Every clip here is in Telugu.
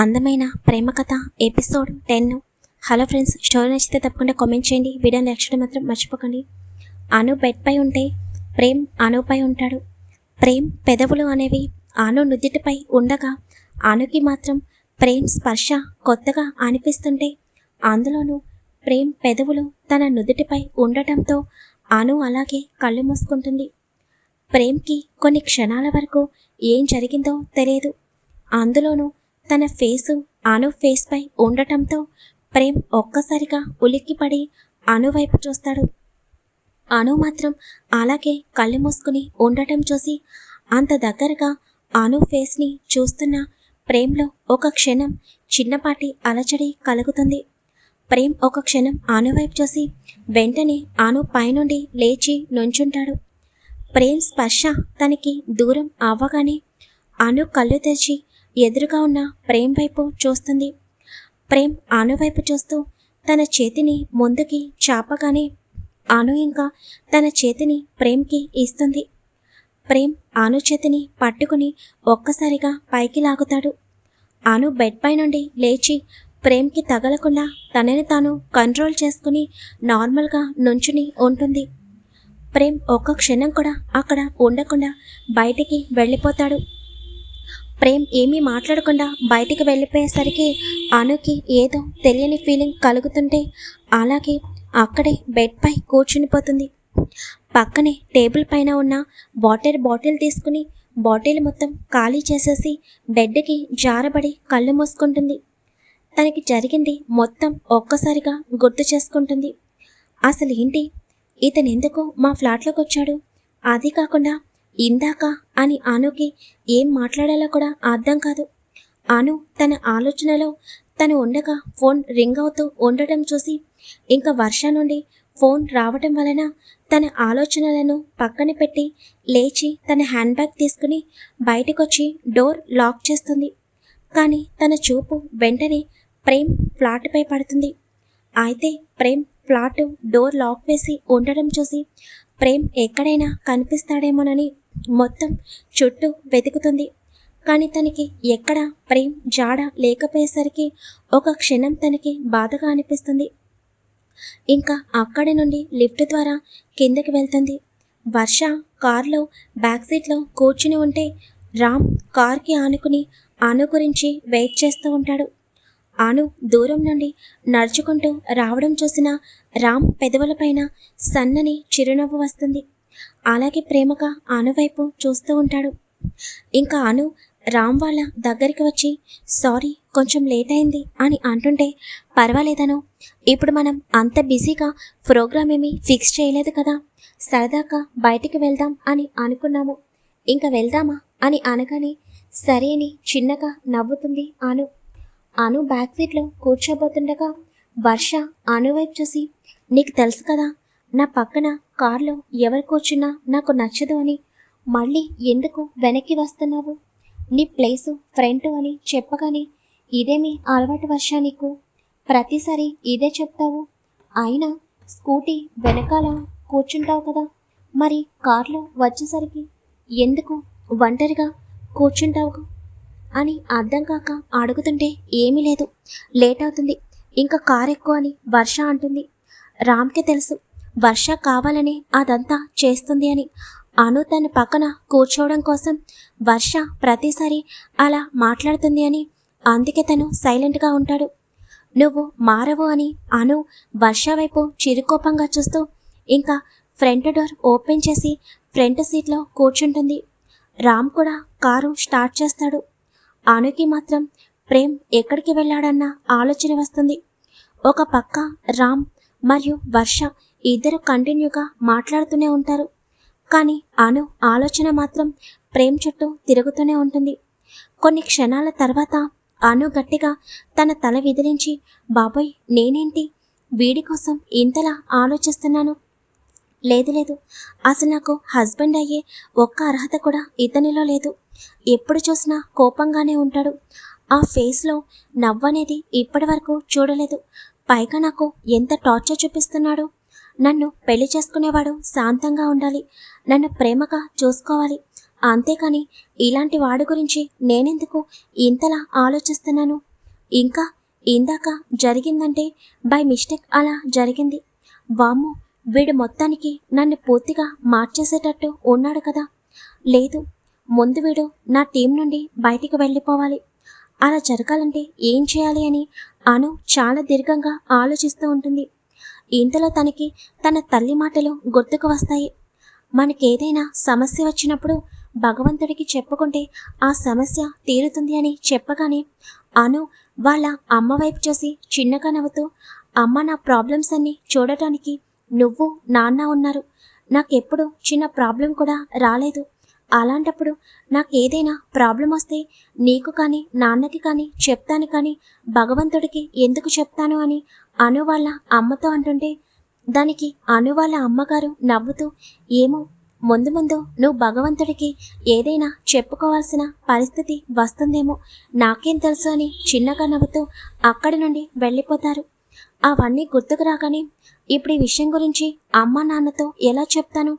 అందమైన ప్రేమ కథ episode ten. Hello friends story నచ్చితే తప్పకుండా కామెంట్ చేయండి. వీడియోని నచ్చడం మాత్రం మర్చిపోకండి. అను బెడ్ పై ఉంటే ప్రేమ్ అనుపై ఉంటాడు. ప్రేమ్ పెదవులు అనేవి అను నుదిటిపై ఉండగా అనుకి మాత్రం ప్రేమ్ స్పర్శ కొత్తగా అనిపిస్తుంటే అందులోనూ ప్రేమ్ పెదవులు తన నుదుటిపై ఉండటంతో అను అలాగే కళ్ళు మూసుకుంటుంది. ప్రేమ్కి కొన్ని క్షణాల వరకు ఏం జరిగిందో తెలియదు. అందులోనూ తన ఫేసు అను ఫేస్ పై ఉండటంతో ప్రేమ్ ఒక్కసారిగా ఉలిక్కిపడి అను వైపు చూస్తాడు. అను మాత్రం అలాగే కళ్ళు మూసుకుని ఉండటం చూసి అంత దగ్గరగా అను ఫేస్ని చూస్తున్న ప్రేమ్లో ఒక క్షణం చిన్నపాటి అలచడి కలుగుతుంది. ప్రేమ్ ఒక క్షణం అను వైపు చూసి వెంటనే అను పైనుండి లేచి నుంచుంటాడు. ప్రేమ్ స్పర్శ తనకి దూరం అవ్వగానే అను కళ్ళు తెరిచి ఎదురుగా ఉన్న ప్రేమ్ వైపు చూస్తుంది. ప్రేమ్ ఆను వైపు చూస్తూ తన చేతిని ముందుకి చాపగానే ఆను ఇంకా తన చేతిని ప్రేమ్కి ఇస్తుంది. ప్రేమ్ ఆను చేతిని పట్టుకుని ఒక్కసారిగా పైకి లాగుతాడు. ఆను బెడ్ పై నుండి లేచి ప్రేమ్కి తగలకుండా తనని తాను కంట్రోల్ చేసుకుని నార్మల్గా నుంచుని ఉంటుంది. ప్రేమ్ ఒక్క క్షణం కూడా అక్కడ ఉండకుండా బయటికి వెళ్ళిపోతాడు. ప్రేమ్ ఏమీ మాట్లాడకుండా బయటికి వెళ్ళిపోయేసరికి అనుకి ఏదో తెలియని ఫీలింగ్ కలుగుతుంటే అలాగే అక్కడే బెడ్ పై కూర్చునిపోతుంది. పక్కనే టేబుల్ పైన ఉన్న వాటర్ బాటిల్ తీసుకుని బాటిల్ మొత్తం ఖాళీ చేసేసి బెడ్కి జారబడి కళ్ళు మూసుకుంటుంది. తనకి జరిగింది మొత్తం ఒక్కసారిగా గుర్తు చేసుకుంటుంది. అసలు ఏంటి ఇతను ఎందుకు మా ఫ్లాట్లోకి వచ్చాడు అది కాకుండా ఇందాక అని అనుకి ఏం మాట్లాడాలో కూడా అర్థం కాదు. అను తన ఆలోచనలో తను ఉండగా ఫోన్ రింగ్ అవుతూ ఉండటం చూసి ఇంకా వర్ష నుండి ఫోన్ రావటం వలన తన ఆలోచనలను పక్కన పెట్టి లేచి తన హ్యాండ్ బ్యాగ్ తీసుకుని బయటకొచ్చి డోర్ లాక్ చేస్తుంది. కానీ తన చూపు వెంటనే ప్రేమ్ ఫ్లాట్పై పడుతుంది. అయితే ప్రేమ్ ఫ్లాట్ డోర్ లాక్ వేసి ఉండడం చూసి ప్రేమ్ ఎక్కడైనా కనిపిస్తాడేమోనని మొత్తం చుట్టూ వెతుకుతుంది. కానీ తనకి ఎక్కడ ప్రేమ్ జాడ లేకపోయేసరికి ఒక క్షణం తనకి బాధగా అనిపిస్తుంది. ఇంకా అక్కడి నుండి లిఫ్ట్ ద్వారా కిందకి వెళ్తుంది. వర్ష కార్లో బ్యాక్ సీట్లో కూర్చుని ఉంటే రామ్ కార్కి ఆనుకుని అను గురించి వెయిట్ చేస్తూ ఉంటాడు. అను దూరం నుండి నడుచుకుంటూ రావడం చూసిన రామ్ పెదవులపైన సన్నని చిరునవ్వు వస్తుంది. అలాగే ప్రేమగా అను వైపు చూస్తూ ఉంటాడు. ఇంకా అను రామ్ వాళ్ళ దగ్గరికి వచ్చి సారీ కొంచెం లేట్ అయింది అని అంటుంటే పర్వాలేదను. ఇప్పుడు మనం అంత బిజీగా ప్రోగ్రామ్ ఏమీ ఫిక్స్ చేయలేదు కదా. సరదాగా బయటికి వెళ్దాం అని అనుకున్నాము. ఇంకా వెళ్దామా? అని అనగానే సరే అని చిన్నగా నవ్వుతుంది అను. అను బ్యాక్ సీట్లో కూర్చోబోతుండగా వర్ష అను వైపు చూసి నీకు తెలుసు కదా నా పక్కన కార్లో ఎవరు కూర్చున్నా నాకు నచ్చదు అని. మళ్ళీ ఎందుకు వెనక్కి వస్తున్నావు? నీ ప్లేసు ఫ్రెండ్ అని చెప్పగానే ఇదేమి అలవాటు వర్ష నీకు? ప్రతిసారి ఇదే చెప్తావు? అయినా స్కూటీ వెనకాల కూర్చుంటావు కదా. మరి కార్లో వచ్చేసరికి ఎందుకు ఒంటరిగా కూర్చుంటావు? అని అర్థం కాక అడుగుతుంటే ఏమీ లేదు. లేట్ అవుతుంది. ఇంకా కార్ ఎక్కువ అని వర్ష అంటుంది. రామ్కి తెలుసు వర్ష కావాలని అదంతా చేస్తుంది అని. అను తన పక్కన కూర్చోవడం కోసం వర్ష ప్రతిసారి అలా మాట్లాడుతుంది అని. అందుకే తను సైలెంట్గా ఉంటాడు. నువ్వు మారవు అని అను వర్ష వైపు చిరుకోపంగా చూస్తూ ఇంకా ఫ్రంట్ డోర్ ఓపెన్ చేసి ఫ్రంట్ సీట్లో కూర్చుంటుంది. రామ్ కూడా కారు స్టార్ట్ చేస్తాడు. అనుకి మాత్రం ప్రేమ్ ఎక్కడికి వెళ్ళాడన్న ఆలోచన వస్తుంది. ఒక పక్క రామ్ మరియు వర్ష ఇద్దరు కంటిన్యూగా మాట్లాడుతూనే ఉంటారు. కానీ అను ఆలోచన మాత్రం ప్రేమ్ చుట్టూ తిరుగుతూనే ఉంటుంది. కొన్ని క్షణాల తర్వాత అను గట్టిగా తన తల విదిలించి బాబోయ్ నేనేంటి? వీడి కోసం ఇంతలా ఆలోచిస్తున్నాను. లేదు లేదు. అసలు నాకు హస్బెండ్ అయ్యే ఒక్క అర్హత కూడా ఇతనిలో లేదు. ఎప్పుడు చూసినా కోపంగానే ఉంటాడు. ఆ ఫేస్లో నవ్వనేది ఇప్పటి వరకు చూడలేదు. పైగా నాకు ఎంత టార్చర్ చూపిస్తున్నాడు. నన్ను పెళ్ళి చేసుకునేవాడు శాంతంగా ఉండాలి. నన్ను ప్రేమగా చూసుకోవాలి. అంతేకాని ఇలాంటి వాడి గురించి నేనెందుకు ఇంతలా ఆలోచిస్తున్నాను? ఇంకా ఇందాక జరిగిందంటే బై మిస్టేక్ అలా జరిగింది. వాము వీడు మొత్తానికి నన్ను పూర్తిగా మార్చేసేటట్టు ఉన్నాడు కదా. లేదు ముందు వీడు నా టీం నుండి బయటికి వెళ్ళిపోవాలి. అలా జరగాలంటే ఏం చేయాలి అని అను చాలా దీర్ఘంగా ఆలోచిస్తూ ఉంటుంది. ఇంతలో తనకి తన తల్లి మాటలు గుర్తుకు వస్తాయి. మనకేదైనా సమస్య వచ్చినప్పుడు భగవంతుడికి చెప్పుకుంటే ఆ సమస్య తీరుతుంది అని చెప్పగానే అను వాళ్ళ అమ్మ వైపు చూసి చిన్నగా నవ్వుతూ అమ్మ నా ప్రాబ్లమ్స్ అన్ని చూడటానికి నువ్వు నాన్న ఉన్నారు. నాకెప్పుడు చిన్న ప్రాబ్లం కూడా రాలేదు. అలాంటప్పుడు నాకు ఏదైనా ప్రాబ్లం వస్తే నీకు కానీ నాన్నకి కానీ చెప్తాను కానీ భగవంతుడికి ఎందుకు చెప్తాను అని అను వాళ్ళ అమ్మతో అంటుంటే దానికి అను వాళ్ళ అమ్మగారు నవ్వుతూ ఏమో ముందు ముందు నువ్వు భగవంతుడికి ఏదైనా చెప్పుకోవాల్సిన పరిస్థితి వస్తుందేమో నాకేం తెలుసు అని చిన్నగా నవ్వుతూ అక్కడి నుండి వెళ్ళిపోతారు. అవన్నీ గుర్తుకు రాగానే ఇప్పుడు ఈ విషయం గురించి అమ్మ నాన్నతో ఎలా చెప్తాను?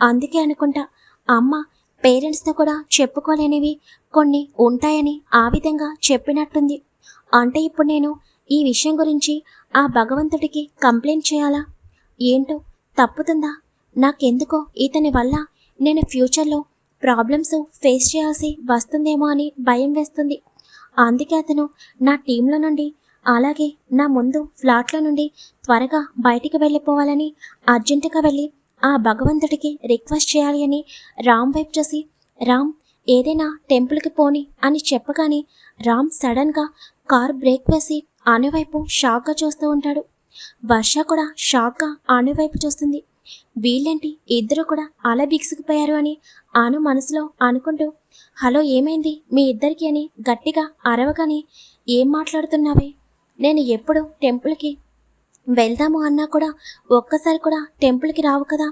అందుకే అనుకుంటా అమ్మ పేరెంట్స్తో కూడా చెప్పుకోలేనివి కొన్ని ఉంటాయని ఆ విధంగా చెప్పినట్టుంది. అంటే ఇప్పుడు నేను ఈ విషయం గురించి ఆ భగవంతుడికి కంప్లైంట్ చేయాలా? ఏంటో? తప్పుతుందా? నాకెందుకో ఇతని వల్ల నేను ఫ్యూచర్లో ప్రాబ్లమ్స్ ఫేస్ చేయాల్సి వస్తుందేమో అని భయం వేస్తుంది. అందుకే అతను నా టీంలో నుండి అలాగే నా ముందు ఫ్లాట్లో నుండి త్వరగా బయటికి వెళ్ళిపోవాలని అర్జెంటుగా వెళ్ళి ఆ భగవంతుడికి రిక్వెస్ట్ చేయాలి అని రామ్ వైపు చూసి రామ్ ఏదైనా టెంపుల్కి పోని అని చెప్పగానే రామ్ సడన్గా కార్ బ్రేక్ వేసి ఆనవైపు షాక్గా చూస్తూ ఉంటాడు. వర్ష కూడా షాక్గా ఆనవైపు చూస్తుంది. వీళ్ళేంటి? ఇద్దరు కూడా అలా బిగుసుకుపోయారు అని ఆను మనసులో అనుకుంటూ హలో ఏమైంది? మీ ఇద్దరికి అని గట్టిగా అరవగాని ఏం మాట్లాడుతున్నావే? నేను ఎప్పుడు టెంపుల్కి వెళ్దాము అన్నా కూడా ఒక్కసారి కూడా టెంపుల్కి రావు కదా?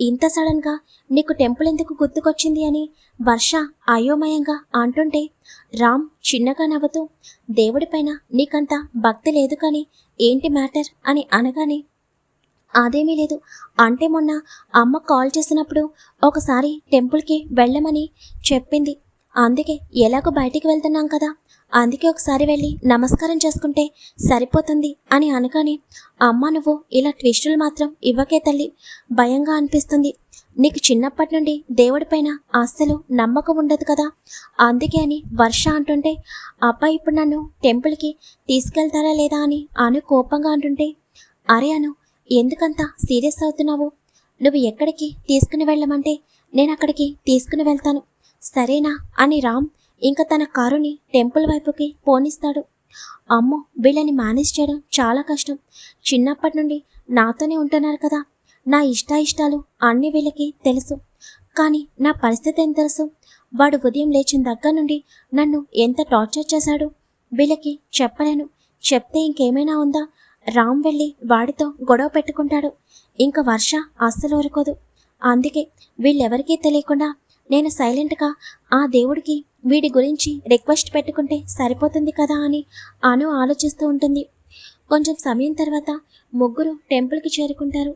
ఇంత సడన్గా నీకు టెంపుల్ ఎందుకు గుర్తుకొచ్చింది అని వర్ష అయోమయంగా అంటుంటే రామ్ చిన్నగా నవ్వుతూ దేవుడిపైన నీకంత భక్తి లేదు కానీ ఏంటి మ్యాటర్ అని అనగానే అదేమీ లేదు. అంటే మొన్న అమ్మ కాల్ చేసినప్పుడు ఒకసారి టెంపుల్కి వెళ్ళమని చెప్పింది. అందుకే ఎలాగో బయటికి వెళ్తున్నాం కదా. అందుకే ఒకసారి వెళ్ళి నమస్కారం చేసుకుంటే సరిపోతుంది అని అనగానే అమ్మ నువ్వు ఇలా ట్విస్టులు మాత్రం ఇవ్వకే తల్లి. భయంగా అనిపిస్తుంది. నీకు చిన్నప్పటి నుండి దేవుడిపైన అస్సలు నమ్మకం ఉండదు కదా. అందుకే అని వర్ష అంటుంటే అబ్బాయి ఇప్పుడు నన్ను టెంపుల్కి తీసుకెళ్తారా లేదా అని అను కోపంగా అంటుంటే అరే అను ఎందుకంత సీరియస్ అవుతున్నావు? నువ్వు ఎక్కడికి తీసుకుని వెళ్ళమంటే నేను అక్కడికి తీసుకుని వెళ్తాను. సరేనా? అని రామ్ ఇంకా తన కారుని టెంపుల్ వైపుకి పోనిస్తాడు. అమ్మో వీళ్ళని మేనేజ్ చేయడం చాలా కష్టం. చిన్నప్పటి నుండి నాతోనే ఉంటున్నారు కదా. నా ఇష్టాయిష్టాలు అన్ని వీళ్ళకి తెలుసు. కానీ నా పరిస్థితి ఏం తెలుసు? వాడు ఉదయం లేచిన దగ్గర నుండి నన్ను ఎంత టార్చర్ చేశాడు? వీళ్ళకి చెప్పలేను. చెప్తే ఇంకేమైనా ఉందా? రామ్ వెళ్ళి వాడితో గొడవ పెట్టుకుంటాడు. ఇంకా వర్ష అస్సలు ఊరుకోదు. అందుకే వీళ్ళెవరికీ తెలియకుండా నేను సైలెంట్గా ఆ దేవుడికి వీడి గురించి రిక్వెస్ట్ పెట్టుకుంటే సరిపోతుంది కదా అని అను ఆలోచిస్తూ ఉంటుంది. కొంచెం సమయం తర్వాత ముగ్గురు టెంపుల్కి చేరుకుంటారు.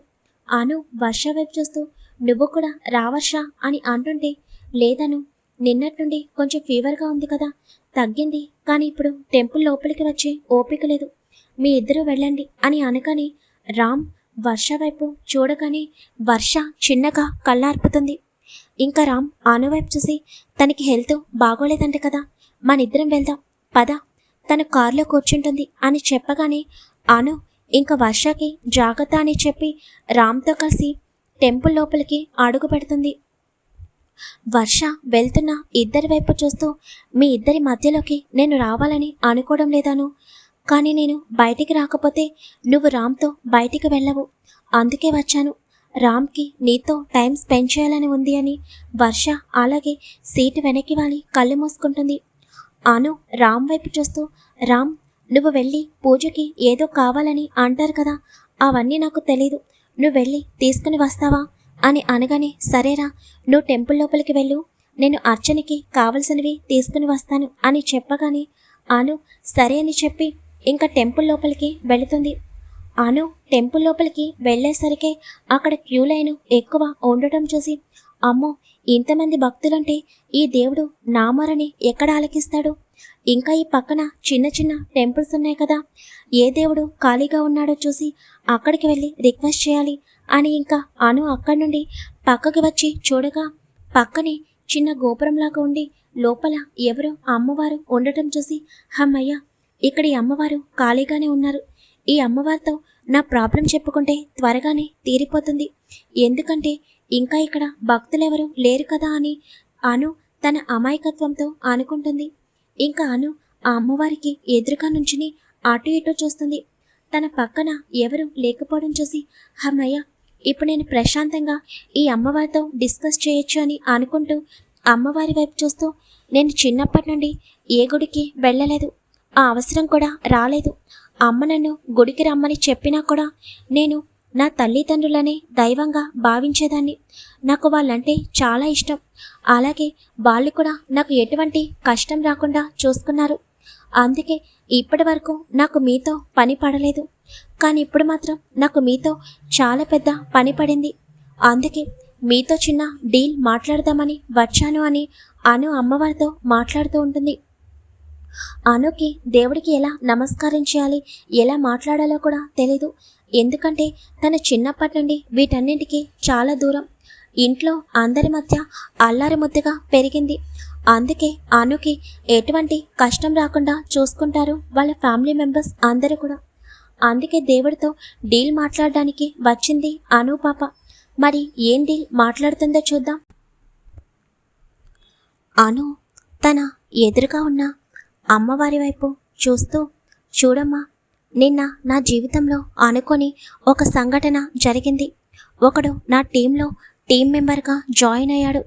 అను వర్ష వైపు చూస్తూ నువ్వు కూడా రావర్ష అని అంటుంటే లేదను నిన్నటి నుండి కొంచెం ఫీవర్గా ఉంది కదా తగ్గింది కానీ ఇప్పుడు టెంపుల్ లోపలికి వచ్చే ఓపిక లేదు. మీ ఇద్దరు వెళ్ళండి అని అనగానే రామ్ వర్ష వైపు చూడగానే వర్ష చిన్నగా కళ్ళార్పుతుంది. ఇంకా రామ్ ఆను వైపు చూసి తనకి హెల్త్ బాగోలేదంట కదా. మనిద్దరం వెళ్దాం పద. తన కారులో కూర్చుంటుంది అని చెప్పగానే అను ఇంకా వర్షకి జాగ్రత్త అని చెప్పి రామ్తో కలిసి టెంపుల్ లోపలికి అడుగు పెడుతుంది. వర్ష వెళ్తున్న ఇద్దరి వైపు చూస్తూ మీ ఇద్దరి మధ్యలోకి నేను రావాలని అనుకోవడం లేదాను. కానీ నేను బయటికి రాకపోతే నువ్వు రామ్తో బయటికి వెళ్ళవు. అందుకే వచ్చాను. రామ్కి నీతో టైం స్పెండ్ చేయాలని ఉంది అని వర్ష అలాగే సీటు వెనక్కి వాలి కళ్ళు మూసుకుంటుంది. అను రామ్ వైపు చూస్తూ రామ్ నువ్వు వెళ్ళి పూజకి ఏదో కావాలని అంటారు కదా అవన్నీ నాకు తెలీదు. నువ్వు వెళ్ళి తీసుకుని వస్తావా? అని అనగానే సరేరా నువ్వు టెంపుల్ లోపలికి వెళ్ళు. నేను అర్చనకి కావలసినవి తీసుకుని వస్తాను అని చెప్పగానే అను సరే అని చెప్పి ఇంకా టెంపుల్ లోపలికి వెళుతుంది. అను టెంపుల్ లోపలికి వెళ్ళేసరికి అక్కడ క్యూ లైన్ ఎక్కువ ఉండటం చూసి అమ్మో ఇంతమంది భక్తులంటే ఈ దేవుడు నామరని ఎక్కడ ఆలకిస్తాడు? ఇంకా ఈ పక్కన చిన్న చిన్న టెంపుల్స్ ఉన్నాయి కదా ఏ దేవుడు ఖాళీగా ఉన్నాడో చూసి అక్కడికి వెళ్ళి రిక్వెస్ట్ చేయాలి అని ఇంకా అను అక్కడి నుండి పక్కకి వచ్చి చూడగా పక్కనే చిన్న గోపురంలాగా ఉండి లోపల ఎవరో అమ్మవారు ఉండటం చూసి హమ్మయ్య ఇక్కడ అమ్మవారు ఖాళీగానే ఉన్నారు. ఈ అమ్మవారితో నా ప్రాబ్లం చెప్పుకుంటే త్వరగానే తీరిపోతుంది. ఎందుకంటే ఇంకా ఇక్కడ భక్తులెవరూ లేరు కదా అని అను తన అమాయకత్వంతో అనుకుంటుంది. ఇంకా అను ఆ అమ్మవారికి ఎదురుగా నుంచుని అటు ఇటు చూస్తుంది. తన పక్కన ఎవరు లేకపోవడం చూసి హమ్మయ్య ఇప్పుడు నేను ప్రశాంతంగా ఈ అమ్మవారితో డిస్కస్ చేయొచ్చు అని అనుకుంటూ అమ్మవారి వైపు చూస్తూ నేను చిన్నప్పటి నుండి ఏ గుడికి వెళ్ళలేదు. ఆ అవసరం కూడా రాలేదు. అమ్మ నన్ను గుడికి రమ్మని చెప్పినా కూడా నేను నా తల్లిదండ్రులనే దైవంగా భావించేదాన్ని. నాకు వాళ్ళంటే చాలా ఇష్టం. అలాగే వాళ్ళు కూడా నాకు ఎటువంటి కష్టం రాకుండా చూసుకున్నారు. అందుకే ఇప్పటి వరకు నాకు మీతో పని పడలేదు. కానీ ఇప్పుడు మాత్రం నాకు మీతో చాలా పెద్ద పని పడింది. అందుకే మీతో చిన్న డీల్ మాట్లాడదామని వచ్చాను అని అను అమ్మవారితో మాట్లాడుతూ ఉంటుంది. అనుకి దేవుడికి ఎలా నమస్కారం చేయాలి? ఎలా మాట్లాడాలో కూడా తెలీదు. ఎందుకంటే తన చిన్నప్పటి నుండి వీటన్నింటికి చాలా దూరం. ఇంట్లో అందరి మధ్య అల్లారి ముద్దగా పెరిగింది. అందుకే అనుకి ఎటువంటి కష్టం రాకుండా చూసుకుంటారు వాళ్ళ ఫ్యామిలీ మెంబర్స్ అందరూ కూడా. అందుకే దేవుడితో డీల్ మాట్లాడడానికి వచ్చింది అను పాప. మరి ఏం డీల్ మాట్లాడుతుందో చూద్దాం. అను తన ఎదురుగా ఉన్న అమ్మవారి వైపు చూస్తూ చూడమ్మా నిన్న నా జీవితంలో అనుకొని ఒక సంఘటన జరిగింది. ఒకడు నా టీంలో టీం మెంబర్గా జాయిన్ అయ్యాడు.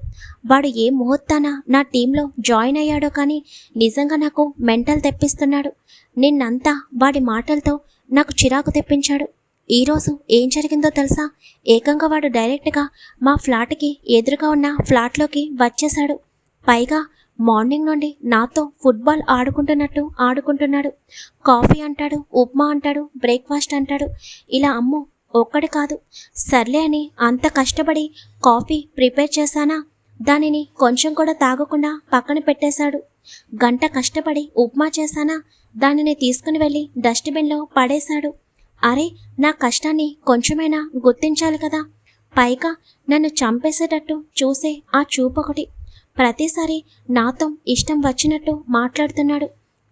వాడు ఏ ముహూర్తాన నా టీంలో జాయిన్ అయ్యాడో కానీ నిజంగా నాకు మెంటల్ తెప్పిస్తున్నాడు. నిన్నంతా వాడి మాటలతో నాకు చిరాకు తెప్పించాడు. ఈరోజు ఏం జరిగిందో తెలుసా? ఏకంగా వాడు డైరెక్ట్గా మా ఫ్లాట్కి ఎదురుగా ఉన్న ఫ్లాట్లోకి వచ్చేశాడు. పైగా మార్నింగ్ నుండి నాతో ఫుట్బాల్ ఆడుకుంటున్నట్టు ఆడుకుంటున్నాడు. కాఫీ అంటాడు ఉప్మా అంటాడు బ్రేక్ఫాస్ట్ అంటాడు. ఇలా అమ్ము ఒక్కడి కాదు. సర్లే అని అంత కష్టపడి కాఫీ ప్రిపేర్ చేశానా? దానిని కొంచెం కూడా తాగకుండా పక్కన పెట్టేశాడు. గంట కష్టపడి ఉప్మా చేశానా? దానిని తీసుకుని వెళ్ళి డస్ట్బిన్లో పడేశాడు. అరే నా కష్టాన్ని కొంచెమైనా గుర్తించాలి కదా. పైగా నన్ను చంపేసేటట్టు చూసే ఆ చూపొకటి. ప్రతిసారి నాతో ఇష్టం వచ్చినట్టు మాట్లాడుతున్నాడు.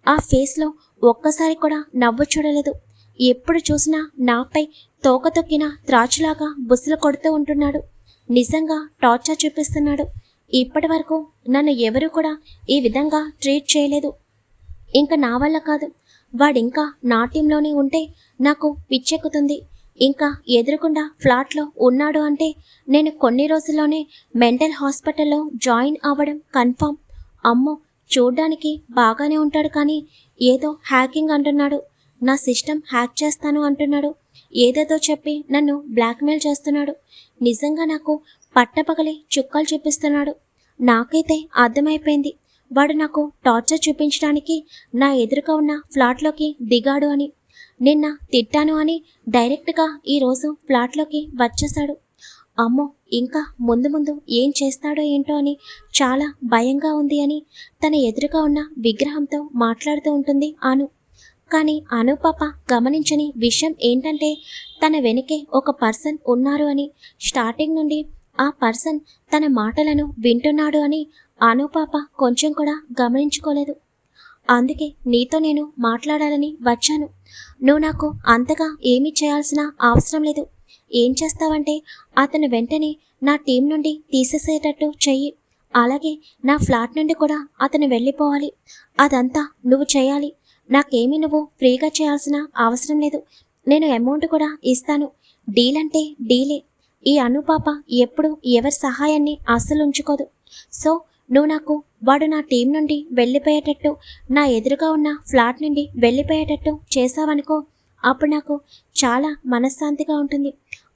ఆ ఫేస్లో ఒక్కసారి కూడా నవ్వు చూడలేదు. ఎప్పుడు చూసినా నాపై తోక తొక్కిన త్రాచులాగా బుసలు కొడుతూ ఉంటున్నాడు. నిజంగా టార్చర్ చూపిస్తున్నాడు. ఇప్పటి వరకు నన్ను ఎవరూ కూడా ఈ విధంగా ట్రీట్ చేయలేదు. ఇంకా నా వల్ల కాదు. వాడింకా నా టీంలోనే ఉంటే నాకు పిచ్చెక్కుతుంది. ఇంకా ఎదురుకుండా ఫ్లాట్లో ఉన్నాడు అంటే నేను కొన్ని రోజుల్లోనే మెంటల్ హాస్పిటల్లో జాయిన్ అవ్వడం కన్ఫామ్. అమ్మో చూడ్డానికి బాగానే ఉంటాడు కానీ ఏదో హ్యాకింగ్ అంటున్నాడు. నా సిస్టమ్ హ్యాక్ చేస్తాను అంటున్నాడు. ఏదేదో చెప్పి నన్ను బ్లాక్మెయిల్ చేస్తున్నాడు. నిజంగా నాకు పట్టపగలి చుక్కలు చూపిస్తున్నాడు. నాకైతే అర్థమైపోయింది. వాడు నాకు టార్చర్ చూపించడానికి నా ఎదురుగా ఉన్న ఫ్లాట్లోకి దిగాడు అని. నిన్న తిట్టాను అని డైరెక్ట్గా ఈరోజు ఫ్లాట్లోకి వచ్చేశాడు. అమ్మో ఇంకా ముందు ముందు ఏం చేస్తాడో ఏంటో అని చాలా భయంగా ఉంది అని తన ఎదురుగా ఉన్న విగ్రహంతో మాట్లాడుతూ ఉంటుంది అను. కానీ అను పాప గమనించని విషయం ఏంటంటే తన వెనుకే ఒక పర్సన్ ఉన్నారు అని స్టార్టింగ్ నుండి ఆ పర్సన్ తన మాటలను వింటున్నాడు అని అను పాప కొంచెం కూడా గమనించుకోలేదు. అందుకే నీతో నేను మాట్లాడాలని వచ్చాను. నువ్వు నాకు అంతగా ఏమీ చేయాల్సిన అవసరం లేదు. ఏం చేస్తావంటే అతను వెంటనే నా టీం నుండి తీసేసేటట్టు చెయ్యి. అలాగే నా ఫ్లాట్ నుండి కూడా అతను వెళ్ళిపోవాలి. అదంతా నువ్వు చేయాలి. నాకేమీ నువ్వు ఫ్రీగా చేయాల్సిన అవసరం లేదు. నేను అమౌంట్ కూడా ఇస్తాను. డీల్ అంటే డీలే. ఈ అనుపాప ఎప్పుడు ఎవరి సహాయాన్ని అస్సలు ఉంచుకోదు. సో నువ్వు నాకు వాడు నా టీం నుండి వెళ్ళిపోయేటట్టు నా ఎదురుగా ఉన్న ఫ్లాట్ నుండి వెళ్ళిపోయేటట్టు చేసావనుకో అప్పుడు నాకు చాలా మనశ్శాంతిగా ఉంటుంది.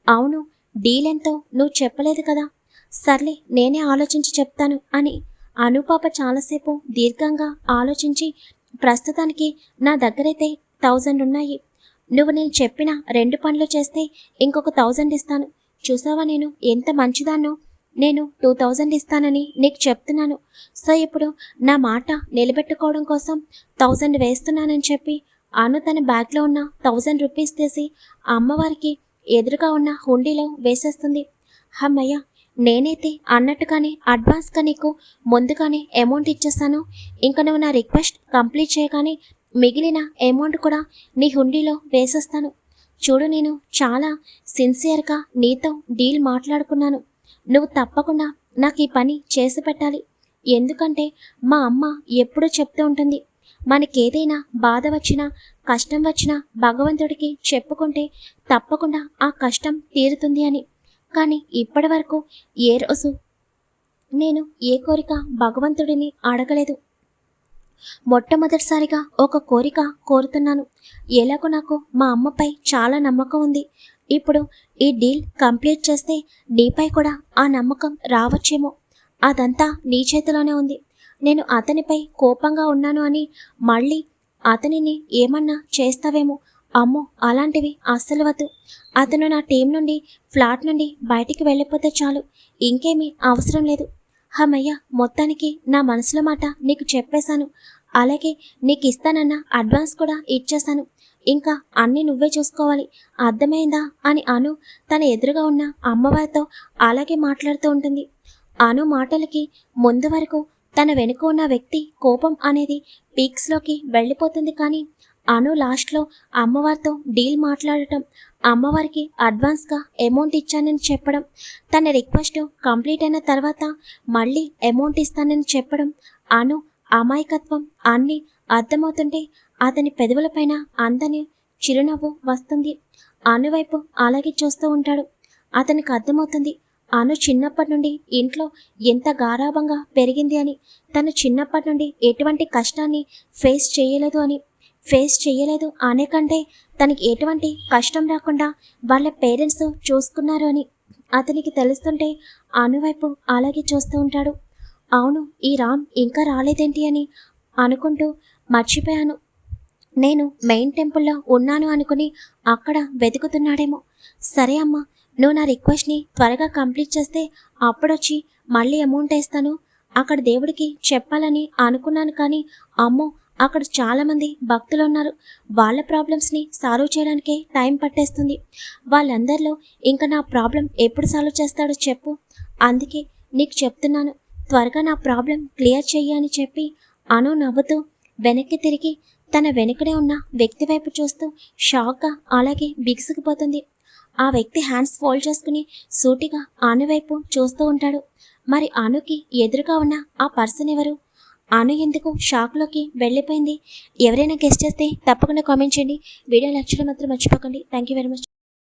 అవును డీల్ ఎంతో నువ్వు చెప్పలేదు కదా. సర్లే నేనే ఆలోచించి చెప్తాను అని అనుపాప చాలాసేపు దీర్ఘంగా ఆలోచించి ప్రస్తుతానికి నా దగ్గరైతే థౌజండ్ ఉన్నాయి. నువ్వు నేను చెప్పిన రెండు పనులు చేస్తే ఇంకొక థౌజండ్ ఇస్తాను. చూసావా నేను ఎంత మంచిదాన్నో? నేను టూ థౌజండ్ ఇస్తానని నీకు చెప్తున్నాను. సో ఇప్పుడు నా మాట నిలబెట్టుకోవడం కోసం థౌజండ్ వేస్తున్నానని చెప్పి అను తన బ్యాగ్లో ఉన్న థౌజండ్ రూపీస్ తీసి అమ్మవారికి ఎదురుగా ఉన్న హుండీలో వేసేస్తుంది. అమ్మయ్య నేనైతే అన్నట్టుగానే అడ్వాన్స్గా నీకు ముందుగానే అమౌంట్ ఇచ్చేస్తాను. ఇంకా నువ్వు నా రిక్వెస్ట్ కంప్లీట్ చేయగానే మిగిలిన అమౌంట్ కూడా నీ హుండీలో వేసేస్తాను. చూడు నేను చాలా సిన్సియర్గా నీతో డీల్ మాట్లాడుకున్నాను. నువ్వు తప్పకుండా నాకు ఈ పని చేసి పెట్టాలి. ఎందుకంటే మా అమ్మ ఎప్పుడూ చెప్తూ ఉంటుంది. మనకేదైనా బాధ వచ్చినా కష్టం వచ్చినా భగవంతుడికి చెప్పుకుంటే తప్పకుండా ఆ కష్టం తీరుతుంది అని. కానీ ఇప్పటి వరకు ఏ రోజు నేను ఏ కోరిక భగవంతుడిని అడగలేదు. మొట్టమొదటిసారిగా ఒక కోరిక కోరుతున్నాను. ఎలాగో నాకు మా అమ్మపై చాలా నమ్మకం ఉంది. ఇప్పుడు ఈ డీల్ కంప్లీట్ చేస్తే నీపై కూడా ఆ నమ్మకం రావచ్చేమో. అదంతా నీ చేతిలోనే ఉంది. నేను అతనిపై కోపంగా ఉన్నాను అని మళ్ళీ అతనిని ఏమన్నా చేస్తావేమో? అమ్మో అలాంటివి అస్సలు వద్దు. అతను నా టీం నుండి ఫ్లాట్ నుండి బయటికి వెళ్ళిపోతే చాలు. ఇంకేమీ అవసరం లేదు. హమయ్య మొత్తానికి నా మనసులో మాట నీకు చెప్పేశాను. అలాగే నీకు ఇస్తానన్న అడ్వాన్స్ కూడా ఇచ్చేశాను. ఇంకా అన్నీ నువ్వే చూసుకోవాలి. అర్థమైందా? అని అను. తన ఎదురుగా ఉన్న అమ్మవారితో అలాగే మాట్లాడుతూ ఉంటుంది. అను మాటలకి ముందు వరకు తన వెనుక ఉన్న వ్యక్తి కోపం అనేది పీక్స్లోకి వెళ్ళిపోతుంది కానీ అను లాస్ట్లో అమ్మవారితో డీల్ మాట్లాడటం అమ్మవారికి అడ్వాన్స్గా అమౌంట్ ఇచ్చానని చెప్పడం తన రిక్వెస్ట్ కంప్లీట్ అయిన తర్వాత మళ్ళీ అమౌంట్ ఇస్తానని చెప్పడం అను అమాయకత్వం అన్నీ అర్థమవుతుంటే అతని పెదవులపైన అందని చిరునవ్వు వస్తుంది. అనువైపు అలాగే చూస్తూ ఉంటాడు. అతనికి అర్థమవుతుంది అను చిన్నప్పటి నుండి ఇంట్లో ఎంత గారాభంగా పెరిగింది అని. తను చిన్నప్పటి నుండి ఎటువంటి కష్టాన్ని ఫేస్ చేయలేదు అని. ఫేస్ చేయలేదు అనే కంటే తనకి ఎటువంటి కష్టం రాకుండా వాళ్ళ పేరెంట్స్ చూసుకున్నారు అని. అతనికి తెలుస్తుంటే అనువైపు అలాగే చూస్తూ ఉంటాడు. అవును ఈ రామ్ ఇంకా రాలేదేంటి అని అనుకుంటూ మర్చిపోయాను. నేను మెయిన్ టెంపుల్లో ఉన్నాను అనుకుని అక్కడ వెతుకుతున్నాడేమో. సరే అమ్మా నువ్వు నా రిక్వెస్ట్ని త్వరగా కంప్లీట్ చేస్తే అప్పుడొచ్చి మళ్ళీ అమౌంట్ వేస్తాను. అక్కడ దేవుడికి చెప్పాలని అనుకున్నాను కానీ అమ్మో అక్కడ చాలామంది భక్తులు ఉన్నారు. వాళ్ళ ప్రాబ్లమ్స్ని సాల్వ్ చేయడానికే టైం పట్టేస్తుంది. వాళ్ళందరిలో ఇంకా నా ప్రాబ్లం ఎప్పుడు సాల్వ్ చేస్తాడో చెప్పు. అందుకే నీకు చెప్తున్నాను త్వరగా నా ప్రాబ్లం క్లియర్ చెయ్యి అని చెప్పి అను నవ్వుతూ వెనక్కి తిరిగి తన వెనుకనే ఉన్న వ్యక్తి వైపు చూస్తూ షాక్గా అలాగే బిగుసుకుపోతుంది. ఆ వ్యక్తి హ్యాండ్స్ ఫోల్డ్ చేసుకుని సూటిగా అను వైపు చూస్తూ ఉంటాడు. మరి అనుకి ఎదురుగా ఉన్న ఆ పర్సన్ ఎవరు? అను ఎందుకు షాక్లోకి వెళ్ళిపోయింది? ఎవరైనా గెస్ట్ చేస్తే తప్పకుండా కామెంట్ చేయండి. వీడియో నచ్చడం మాత్రం మర్చిపోకండి. Thank you very much